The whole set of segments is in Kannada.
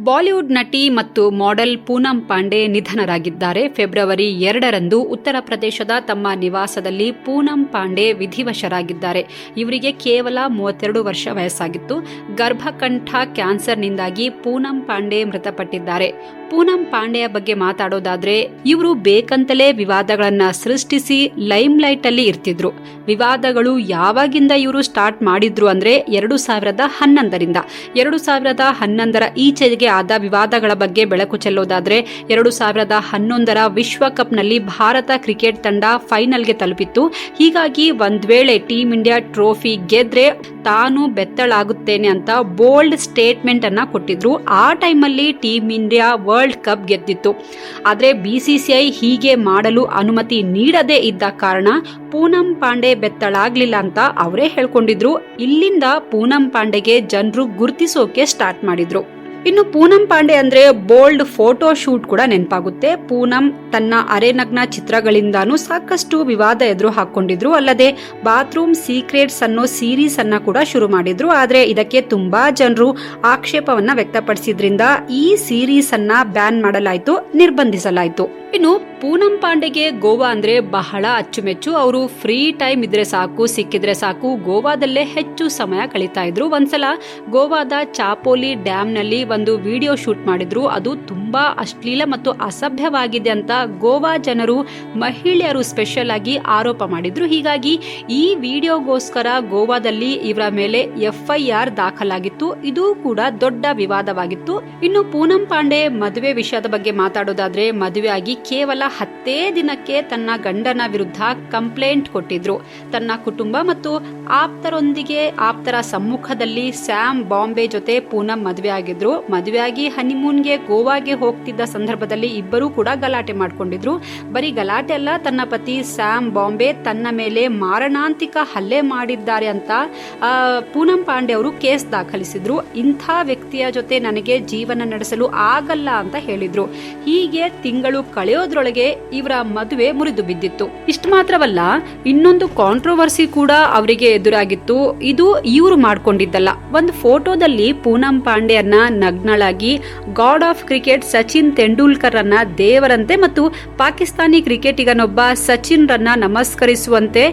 ಬಾಲಿವುಡ್ ನಟಿ ಮತ್ತು ಮಾಡೆಲ್ ಪೂನಂ ಪಾಂಡೆ ನಿಧನರಾಗಿದ್ದಾರೆ. ಫೆಬ್ರವರಿ ಎರಡರಂದು ಉತ್ತರ ಪ್ರದೇಶದ ತಮ್ಮ ನಿವಾಸದಲ್ಲಿ ಪೂನಂ ಪಾಂಡೆ ವಿಧಿವಶರಾಗಿದ್ದಾರೆ. ಇವರಿಗೆ ಕೇವಲ ಮೂವತ್ತೆರಡು ವರ್ಷ ವಯಸ್ಸಾಗಿತ್ತು. ಗರ್ಭಕಂಠ ಕ್ಯಾನ್ಸರ್ನಿಂದಾಗಿ ಪೂನಂ ಪಾಂಡೆ ಮೃತಪಟ್ಟಿದ್ದಾರೆ. ಪೂನಂ ಪಾಂಡೆಯ ಬಗ್ಗೆ ಮಾತಾಡೋದಾದ್ರೆ, ಇವರು ಬೇಕಂತಲೇ ವಿವಾದಗಳನ್ನ ಸೃಷ್ಟಿಸಿ ಲೈಮ್ಲೈಟ್ ಅಲ್ಲಿ ಇರ್ತಿದ್ರು. ವಿವಾದಗಳು ಯಾವಾಗಿಂದ ಇವರು ಸ್ಟಾರ್ಟ್ ಮಾಡಿದ್ರು ಅಂದ್ರೆ ಎರಡು ಸಾವಿರದ ಹನ್ನೊಂದರಿಂದ. ಎರಡು ಸಾವಿರದ ಹನ್ನೊಂದರ ಈಚೆಗೆ ಆದ ವಿವಾದಗಳ ಬಗ್ಗೆ ಬೆಳಕು ಚೆಲ್ಲೋದಾದ್ರೆ ಎರಡು ಸಾವಿರದ ಹನ್ನೊಂದರ ವಿಶ್ವಕಪ್ನಲ್ಲಿ ಭಾರತ ಕ್ರಿಕೆಟ್ ತಂಡ ಫೈನಲ್ಗೆ ತಲುಪಿತ್ತು. ಹೀಗಾಗಿ ಒಂದ್ ವೇಳೆ ಟೀಂ ಇಂಡಿಯಾ ಟ್ರೋಫಿ ಗೆದ್ರೆ ತಾನು ಬೆತ್ತಳಾಗುತ್ತೇನೆ ಅಂತ ಬೋಲ್ಡ್ ಸ್ಟೇಟ್ಮೆಂಟ್ ಅನ್ನ ಕೊಟ್ಟಿದ್ರು. ಆ ಟೈಮಲ್ಲಿ ಟೀಂ ಇಂಡಿಯಾ ವರ್ಲ್ಡ್ ಕಪ್ ಗೆದ್ದಿತ್ತು. ಆದರೆ ಬಿಸಿಸಿಐ ಹೀಗೆ ಮಾಡಲು ಅನುಮತಿ ನೀಡದೇ ಇದ್ದ ಕಾರಣ ಪೂನಂ ಪಾಂಡೆ ಬೆತ್ತಳಾಗ್ಲಿಲ್ಲ ಅಂತ ಅವರೇ ಹೇಳ್ಕೊಂಡಿದ್ರು. ಇಲ್ಲಿಂದ ಪೂನಂ ಪಾಂಡೆಗೆ ಜನರು ಗುರುತಿಸೋಕೆ ಸ್ಟಾರ್ಟ್ ಮಾಡಿದ್ರು. ಇನ್ನು ಪೂನಂ ಪಾಂಡೆ ಅಂದ್ರೆ ಬೋಲ್ಡ್ ಫೋಟೋ ಶೂಟ್ ಕೂಡ ನೆನಪಾಗುತ್ತೆ. ಪೂನಂ ತನ್ನ ಅರೆನಗ್ನ ಚಿತ್ರಗಳಿಂದಾನು ಸಾಕಷ್ಟು ವಿವಾದ ಎದುರು ಹಾಕೊಂಡಿದ್ರು ಅಲ್ಲದೆ ಬಾತ್ರೂಮ್ ಸೀಕ್ರೆಟ್ಸ್ ಅನ್ನೋ ಸೀರೀಸ್ ಅನ್ನ ಕೂಡ ಶುರು ಮಾಡಿದ್ರು. ಆದ್ರೆ ಇದಕ್ಕೆ ತುಂಬಾ ಜನರು ಆಕ್ಷೇಪವನ್ನ ವ್ಯಕ್ತಪಡಿಸಿದ್ರಿಂದ ಈ ಸೀರೀಸ್ ಅನ್ನ ಬ್ಯಾನ್ ಮಾಡಲಾಯಿತು, ನಿರ್ಬಂಧಿಸಲಾಯಿತು. ಇನ್ನು ಪೂನಂ ಪಾಂಡೆಗೆ ಗೋವಾ ಅಂದ್ರೆ ಬಹಳ ಅಚ್ಚುಮೆಚ್ಚು. ಅವರು ಫ್ರೀ ಟೈಮ್ ಇದ್ರೆ ಸಾಕು, ಸಿಕ್ಕಿದ್ರೆ ಸಾಕು, ಗೋವಾದಲ್ಲೇ ಹೆಚ್ಚು ಸಮಯ ಕಳೀತಾ ಇದ್ರು. ಒಂದ್ಸಲ ಗೋವಾದ ಚಾಪೋಲಿ ಡ್ಯಾಮ್ನಲ್ಲಿ ಒಂದು ವಿಡಿಯೋ ಶೂಟ್ ಮಾಡಿದ್ರು. ಅದು ತುಂಬಾ ಅಶ್ಲೀಲ ಮತ್ತು ಅಸಭ್ಯವಾಗಿದೆ ಅಂತ ಗೋವಾ ಜನರು ಮಹಿಳೆಯರು ಸ್ಪೆಷಲ್ ಆಗಿ ಆರೋಪ ಮಾಡಿದ್ರು. ಹೀಗಾಗಿ ಈ ವಿಡಿಯೋಗೋಸ್ಕರ ಗೋವಾದಲ್ಲಿ ಇವರ ಮೇಲೆ ಎಫ್ಐಆರ್ ದಾಖಲಾಗಿತ್ತು. ಇದು ಕೂಡ ದೊಡ್ಡ ವಿವಾದವಾಗಿತ್ತು. ಇನ್ನು ಪೂನಂ ಪಾಂಡೆ ಮದುವೆ ವಿಷಯದ ಬಗ್ಗೆ ಮಾತಾಡೋದಾದ್ರೆ ಮದುವೆ ಆಗಿ ಕೇವಲ ಹತ್ತೇ ದಿನಕ್ಕೆ ತನ್ನ ಗಂಡನ ವಿರುದ್ಧ ಕಂಪ್ಲೇಂಟ್ ಕೊಟ್ಟಿದ್ರು. ತನ್ನ ಕುಟುಂಬ ಮತ್ತು ಆಪ್ತರೊಂದಿಗೆ ಆಪ್ತರ ಸಮ್ಮುಖದಲ್ಲಿ ಸ್ಯಾಮ್ ಬಾಂಬೆ ಜೊತೆ ಪೂನಂ ಮದುವೆ ಆಗಿದ್ರು. ಮದುವೆಯಾಗಿ ಹನಿಮೂನ್ಗೆ ಗೋವಾಗೆ ಹೋಗ್ತಿದ್ದ ಸಂದರ್ಭದಲ್ಲಿ ಇಬ್ಬರೂ ಕೂಡ ಗಲಾಟೆ ಮಾಡಿಕೊಂಡಿದ್ರು. ಬರೀ ಗಲಾಟೆ ಅಲ್ಲ, ತನ್ನ ಪತಿ ಸ್ಯಾಮ್ ಬಾಂಬೆ ತನ್ನ ಮೇಲೆ ಮಾರಣಾಂತಿಕ ಹಲ್ಲೆ ಮಾಡಿದ್ದಾರೆ ಅಂತ ಪೂನಂ ಪಾಂಡೆ ಅವರು ಕೇಸ್ ದಾಖಲಿಸಿದ್ರು. ಇಂಥ ವ್ಯಕ್ತಿಯ ಜೊತೆ ನನಗೆ ಜೀವನ ನಡೆಸಲು ಆಗಲ್ಲ ಅಂತ ಹೇಳಿದ್ರು. ಹೀಗೆ ತಿಂಗಳು ಕಳೆಯೋದ್ರೊಳಗೆ ಇವರ ಮದುವೆ ಮುರಿದು ಬಿದ್ದಿತ್ತು. ಇಷ್ಟು ಮಾತ್ರವಲ್ಲ, ಇನ್ನೊಂದು ಕಾಂಟ್ರೋವರ್ಸಿ ಕೂಡ ಅವರಿಗೆ ಎದುರಾಗಿತ್ತು. ಇದು ಇವರು ಮಾಡ್ಕೊಂಡಿದ್ದಲ್ಲ. ಒಂದು ಫೋಟೋದಲ್ಲಿ ಪೂನಂ ಪಾಂಡೆಯನ್ನ ನಗ್ನಳಾಗಿ god of cricket Sachin Tendulkar ಅನ್ನ ದೇವರಂತೆ ಮತ್ತು ಪಾಕಿಸ್ತಾನಿ ಕ್ರಿಕೆಟಿಗನೊಬ್ಬ ಸಚಿನ್ ರನ್ನ ನಮಸ್ಕರಿಸುವಂತೆ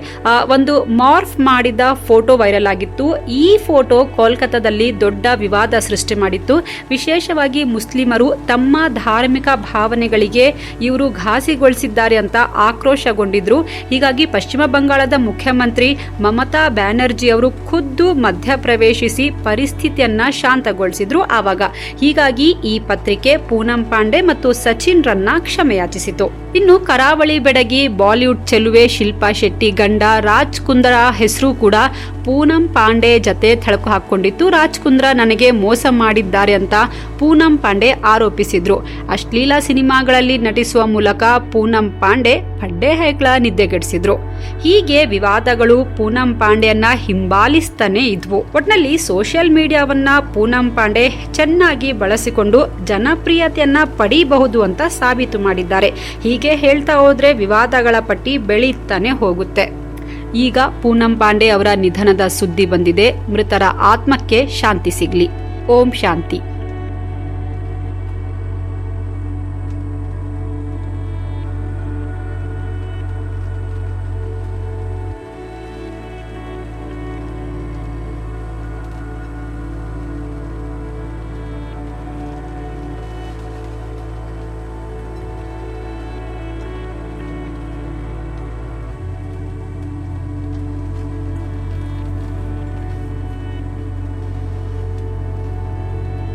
ಒಂದು ಮಾರ್ಫ್ ಮಾಡಿದ ಫೋಟೋ ವೈರಲ್ ಆಗಿತ್ತು. ಈ ಫೋಟೋ ಕೋಲ್ಕತ್ತಾದಲ್ಲಿ ದೊಡ್ಡ ವಿವಾದ ಸೃಷ್ಟಿ ಮಾಡಿತ್ತು. ವಿಶೇಷವಾಗಿ ಮುಸ್ಲಿಮರು ತಮ್ಮ ಧಾರ್ಮಿಕ ಭಾವನೆಗಳಿಗೆ ಇವರು ಘಾಸಿಗೊಳಿಸಿದ್ದಾರೆ ಅಂತ ಆಕ್ರೋಶಗೊಂಡಿದ್ರು. ಹೀಗಾಗಿ ಪಶ್ಚಿಮ ಬಂಗಾಳದ ಮುಖ್ಯಮಂತ್ರಿ ಮಮತಾ ಬ್ಯಾನರ್ಜಿ ಅವರು ಖುದ್ದು ಮಧ್ಯಪ್ರವೇಶಿಸಿ ಪರಿಸ್ಥಿತಿಯನ್ನ ಶಾಂತಗೊಳಿಸಿದ್ರು ಆವಾಗ. ಹೀಗಾಗಿ ಈ ಪತ್ರಿಕೆ ಪೂನಂ ಪಾಂಡೆ ಮತ್ತು ಸಚಿನ್ ರನ್ನ ಕ್ಷಮೆಯಾಚಿಸಿತು. ಇನ್ನು ಕರಾವಳಿ ಬೆಡಗಿ, ಬಾಲಿವುಡ್ ಚೆಲುವೆ ಶಿಲ್ಪಾ ಶೆಟ್ಟಿ ಗಂಡ ರಾಜ್ ಕುಂದ್ರ ಹೆಸರು ಕೂಡ ಪೂನಂ ಪಾಂಡೆ ಜತೆ ಥಳಕು ಹಾಕೊಂಡಿತ್ತು ರಾಜ್ ಕುಂದ್ರ ನನಗೆ ಮೋಸ ಮಾಡಿದ್ದಾರೆ ಅಂತ ಪೂನಂ ಪಾಂಡೆ ಆರೋಪಿಸಿದ್ರು. ಅಶ್ಲೀಲ ಸಿನಿಮಾಗಳಲ್ಲಿ ನಟಿಸುವ ಮೂಲಕ ಪೂನಂ ಪಾಂಡೆ ಪಡ್ಡೆ ಹೈಕ್ಳ ನಿದ್ದೆಗೆಡಿಸಿದ್ರು. ಹೀಗೆ ವಿವಾದಗಳು ಪೂನಂ ಪಾಂಡೆಯನ್ನ ಹಿಂಬಾಲಿಸ್ತಾನೆ ಇದ್ವು. ಒಟ್ನಲ್ಲಿ ಸೋಷಿಯಲ್ ಮೀಡಿಯಾವನ್ನ ಪೂನಂ ಪಾಂಡೆ ಚೆನ್ನಾಗಿ ಬಳಸಿಕೊಂಡು ಜನಪ್ರಿಯತೆಯನ್ನ ಪಡೀಬಹುದು ಅಂತ ಸಾಬೀತು ಮಾಡಿದ್ದಾರೆ. ಹೀಗೆ ಹೇಳ್ತಾ ಹೋದ್ರೆ ವಿವಾದಗಳ ಪಟ್ಟಿ ಬೆಳೀತಾನೆ ಹೋಗುತ್ತೆ. ಈಗ ಪೂನಂ ಪಾಂಡೆ ಅವರ ನಿಧನದ ಸುದ್ದಿ ಬಂದಿದೆ. ಮೃತರ ಆತ್ಮಕ್ಕೆ ಶಾಂತಿ ಸಿಗ್ಲಿ. ಓಂ ಶಾಂತಿ.